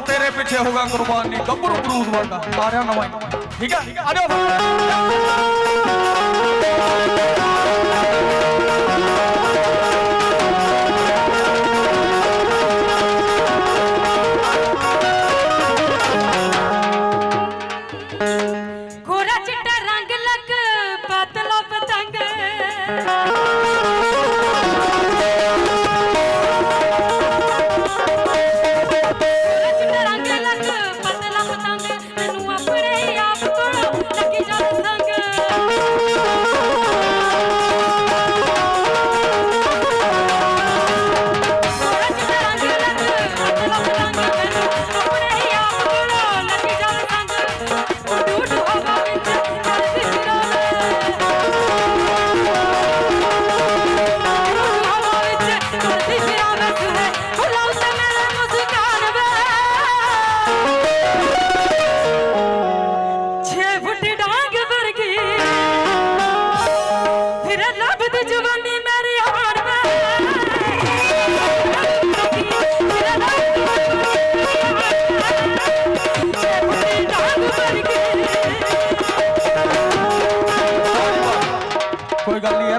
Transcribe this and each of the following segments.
ਮੈਂ ਤੇਰੇ ਪਿੱਛੇ ਹੋਗਾ ਕੁਰਬਾਨੀ। ਗੱਭਰੂ ਬਰੂਦ ਵਰਗਾ। ਸਾਰਿਆਂ ਰਿਹਾ ਨਵਾਂ ਠੀਕ ਹੈ? ਆ ਜਾਓ।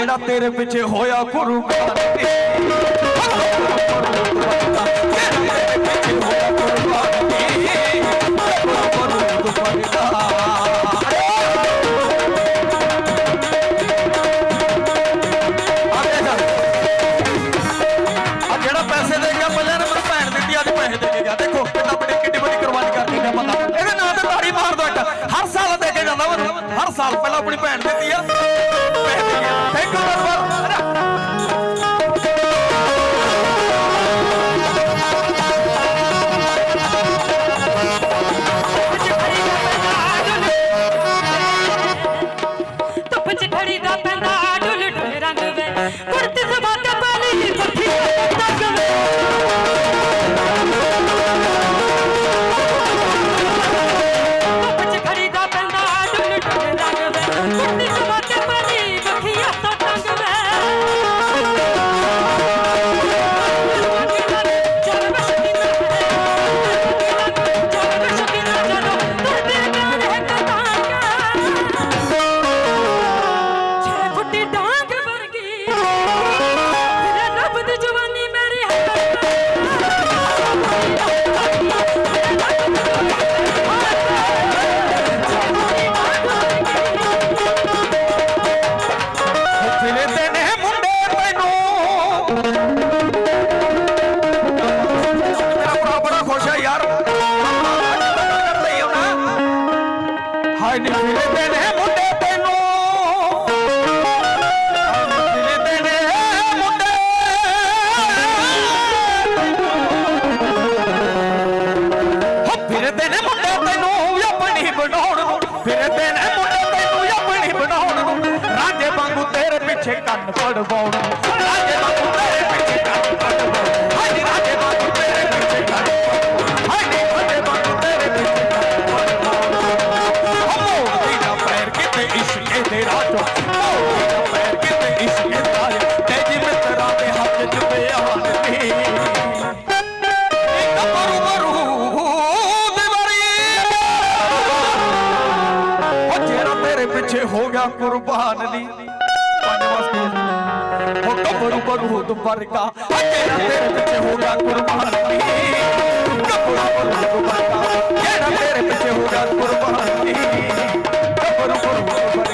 ਜਿਹੜਾ ਤੇਰੇ ਪਿੱਛੇ ਹੋਇਆ ਗੁਰੂ ਗੋਬਿੰਦ ਹਾਏ ਨੀ ਨੇ ਮੁੰਡੇ ਤੈਨੂੰ। ਹਾਏ ਨੇ ਮੁੰਡੇ। ਹੋ ਫਿਰਦੇ ਨੇ ਮੁੰਡੇ ਤੈਨੂੰ ਆਪਣੀ ਬਣਾਉਣ ਨੂੰ। ਫਿਰਦੇ ਨੇ ਮੁੰਡੇ ਤੈਨੂੰ ਆਪਣੀ ਬਣਾਉਣ ਨੂੰ। ਰਾਜੇ ਵਾਂਗੂ ਤੇਰੇ ਪਿੱਛੇ ਕੰਨ ਪੜਵਾਉਣ ਰਾਜੇ ਵਾਂਗੂ ਤੇਰੇ ਤੇਰੇ ਪਿੱਛੇ ਹੋ ਗਿਆ ਕੁਰਬਾਨ ਨੀ ਪੰਜਵਾਂ ਸਟੇਜ ਉਹ ਕਬਰੂ ਬਰੂ ਦੁਬਰਕਾ ਉਹ ਜਿਹੜਾ ਤੇਰੇ ਪਿੱਛੇ ਹੋ ਗਿਆ ਕੁਰਬਾਨ ਨੀ ਕਬਰੂ ਬਰੂ ਦੁਬਰਕਾ ਜਿਹੜਾ ਤੇਰੇ ਪਿੱਛੇ ਹੋ ਗਿਆ ਕੁਰਬਾਨ ਨੀ ਕਬਰੂ ਬਰੂ ਦੁਬਰਕਾ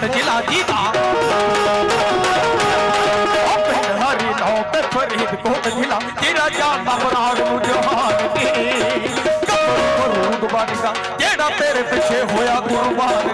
ਫਰੀਦਕੋਟ ਜ਼ਿਲ੍ਹਾ ਜੀ ਦਾ। ਪਿੰਡ ਹਰੀ ਨੌ ਤੇ ਫਰੀਦਕੋਟ ਜ਼ਿਲ੍ਹਾ ਤੇਰਾ ਜਾਨ ਦਾ ਨੂੰ ਜਹਾਨ ਦੀ ਕਬਰ ਬਰੂਦ ਬਣਦਾ ਜਿਹੜਾ ਤੇਰੇ ਪਿੱਛੇ ਹੋਇਆ ਕੁਰਬਾਨ